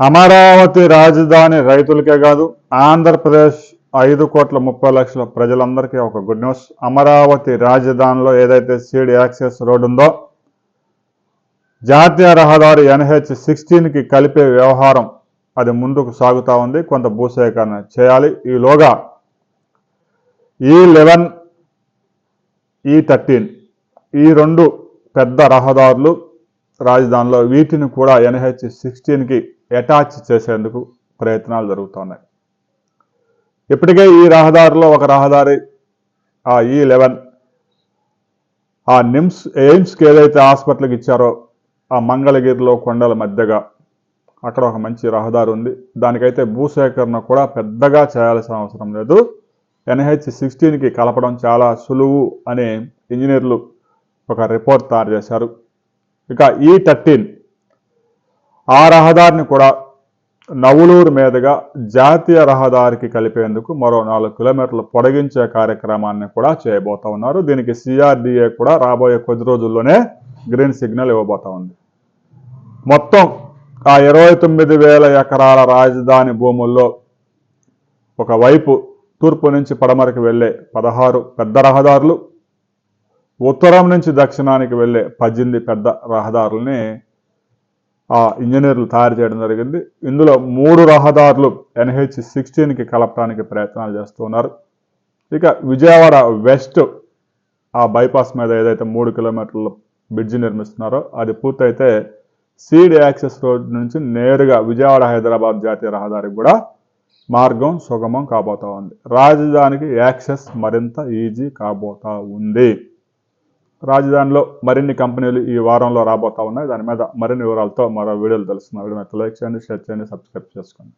అమరావతి రాజధాని రైతులకే కాదు ఆంధ్రప్రదేశ్ ఐదు కోట్ల ముప్పై లక్షల ప్రజలందరికీ ఒక గుడ్ న్యూస్. అమరావతి రాజధానిలో ఏదైతే సీడ్ యాక్సెస్ రోడ్ ఉందో జాతీయ రహదారి ఎన్హెచ్ సిక్స్టీన్కి కలిపే వ్యవహారం అది ముందుకు సాగుతూ ఉంది కొంత భూసేకరణ చేయాలి. ఈలోగా ఈ లెవెన్ ఈ థర్టీన్ ఈ రెండు పెద్ద రహదారులు రాజధానిలో వీటిని కూడా ఎన్హెచ్ సిక్స్టీన్కి అటాచ్ చేసేందుకు ప్రయత్నాలు జరుగుతున్నాయి. ఇప్పటికే ఈ రహదారిలో ఒక రహదారి ఆ e ఈ లెవెన్ ఆ నిమ్స్ ఎయిమ్స్కి ఏదైతే హాస్పిటల్కి ఇచ్చారో ఆ మంగళగిరిలో కొండల మధ్యగా అక్కడ ఒక మంచి రహదారి ఉంది. దానికైతే భూసేకరణ కూడా పెద్దగా చేయాల్సిన అవసరం లేదు. ఎన్హెచ్ సిక్స్టీన్కి కలపడం చాలా సులువు అని ఇంజనీర్లు ఒక రిపోర్ట్ తయారు చేశారు. ఇక e ఈ థర్టీన్ ఆ రహదారిని కూడా నవులూరు మీదుగా జాతీయ రహదారికి కలిపేందుకు మరో నాలుగు కిలోమీటర్లు పొడిగించే కార్యక్రమాన్ని కూడా చేయబోతా ఉన్నారు. దీనికి సిఆర్డిఏ కూడా రాబోయే కొద్ది రోజుల్లోనే గ్రీన్ సిగ్నల్ ఇవ్వబోతా ఉంది. మొత్తం ఆ ఇరవై తొమ్మిది వేల ఎకరాల రాజధాని భూముల్లో ఒకవైపు తూర్పు నుంచి పడమరకు వెళ్ళే పదహారు పెద్ద రహదారులు ఉత్తరం నుంచి దక్షిణానికి వెళ్ళే పద్దెనిమిది పెద్ద రహదారుల్ని ఆ ఇంజనీర్లు తయారు చేయడం జరిగింది. ఇందులో మూడు రహదారులు ఎన్హెచ్ సిక్స్టీన్కి కలపడానికి ప్రయత్నాలు చేస్తున్నారు ఇక విజయవాడ వెస్ట్ ఆ బైపాస్ మీద ఏదైతే మూడు కిలోమీటర్ల బ్రిడ్జి నిర్మిస్తున్నారో అది పూర్తయితే సీడ్ యాక్సెస్ రోడ్ నుంచి నేరుగా విజయవాడ హైదరాబాద్ జాతీయ రహదారికి కూడా మార్గం సుగమం కాబోతా ఉంది. రాజధానికి యాక్సెస్ మరింత ఈజీ కాబోతా ఉంది. రాజధానిలో మరిన్ని కంపెనీలు ఈ వారంలో రాబోతా ఉన్నాయి. దాని మీద మరిన్ని వివరాలతో మరో వీడియోలు తెలుస్తున్నాయి వీడియో లైక్ చేయండి షేర్ చేయండి సబ్స్క్రైబ్ చేసుకోండి.